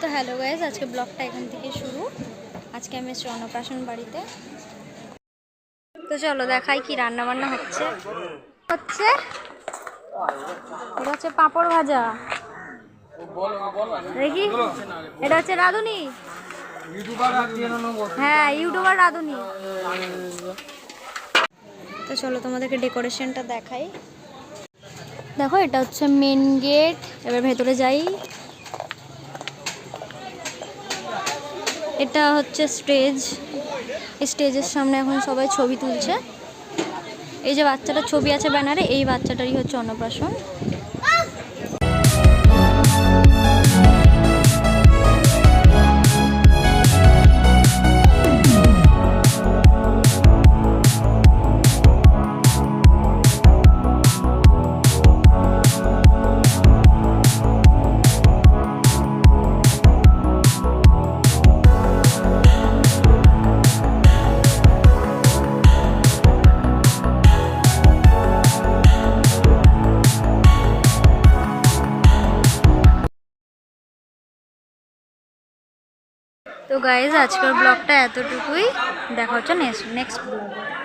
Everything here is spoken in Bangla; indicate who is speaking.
Speaker 1: তো হ্যালো গাইজ আজকে ব্লগটা এখান থেকে শুরু। আজকে আমি এসেছি অন্নপ্রাশন বাড়িতে। তো চলো দেখাই কি রান্না বান্না হচ্ছে। হচ্ছে? এটা হচ্ছে পাঁপড় ভাজা। দেখি? এটা হচ্ছে রাঁধুনি? হ্যাঁ ইউটিউবার রাঁধুনি। তো চলো তোমাদেরকে ডেকোরেশনটা দেখাই। দেখো, এটা হচ্ছে মেন গেট এবার ভেতরে যাই। এটা হচ্ছে স্টেজ স্টেজের সামনে এখন সবাই ছবি তুলছে। এই যে বাচ্চাটা ছবি আছে ব্যানারে, এই বাচ্চাটারই হচ্ছে অন্নপ্রাশন। তো গাইজ আজকের ব্লগটা এতটুকুই। দেখা হচ্ছে নেক্সট নেক্সট ব্লগে